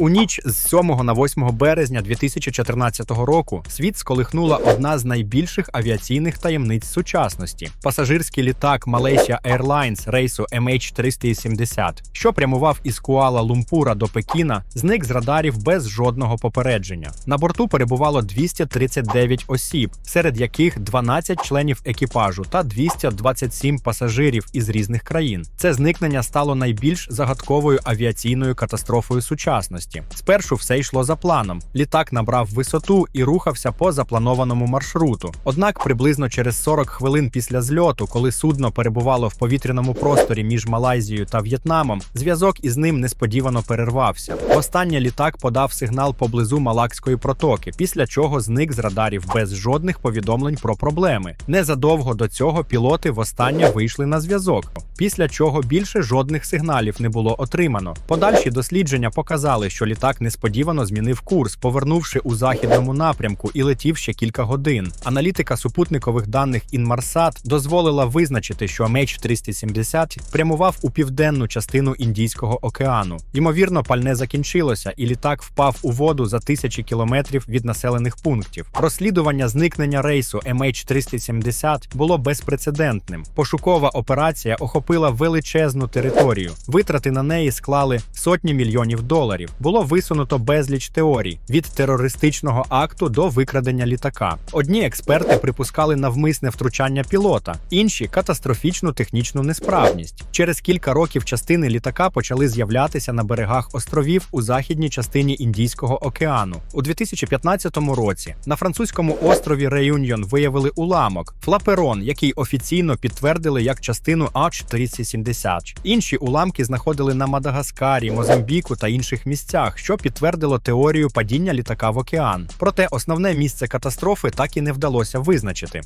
У ніч з 7 на 8 березня 2014 року світ сколихнула одна з найбільших авіаційних таємниць сучасності пасажирський літак Malaysia Airlines рейсу MH370, що прямував із Куала Лумпура до Пекіна, зник з радарів без жодного попередження. На борту перебувало 239 осіб, серед яких 12 членів екіпажу та 227 пасажирів із різних країн. Це зникнення стало найбільш загадковою авіаційною катастрофою сучасності. Спершу все йшло за планом. Літак набрав висоту і рухався по запланованому маршруту. Однак, приблизно через 40 хвилин після зльоту, коли судно перебувало в повітряному просторі між Малайзією та В'єтнамом, зв'язок із ним несподівано перервався. Востаннє літак подав сигнал поблизу Малакської протоки, після чого зник з радарів без жодних повідомлень про проблеми. Незадовго до цього пілоти востаннє вийшли на зв'язок. Після чого більше жодних сигналів не було отримано. Подальші дослідження показали, що літак несподівано змінив курс, повернувши у західному напрямку і летів ще кілька годин. Аналітика супутникових даних Інмарсат дозволила визначити, що MH370 прямував у південну частину Індійського океану. Ймовірно, пальне закінчилося, і літак впав у воду за тисячі кілометрів від населених пунктів. Розслідування зникнення рейсу MH370 було безпрецедентним. Пошукова операція охопила величезну територію. Витрати на неї склали сотні мільйонів доларів. Було висунуто безліч теорій від терористичного акту до викрадення літака. Одні експерти припускали навмисне втручання пілота, інші катастрофічну технічну несправність. Через кілька років частини літака почали з'являтися на берегах островів у західній частині Індійського океану. У 2015 році на французькому острові Реюньйон виявили уламок флаперон, який офіційно підтвердили як частину А470. Інші уламки знаходили на Мадагаскарі, Мозамбіку та інших місцях, що підтвердило теорію падіння літака в океан. Проте основне місце катастрофи так і не вдалося визначити.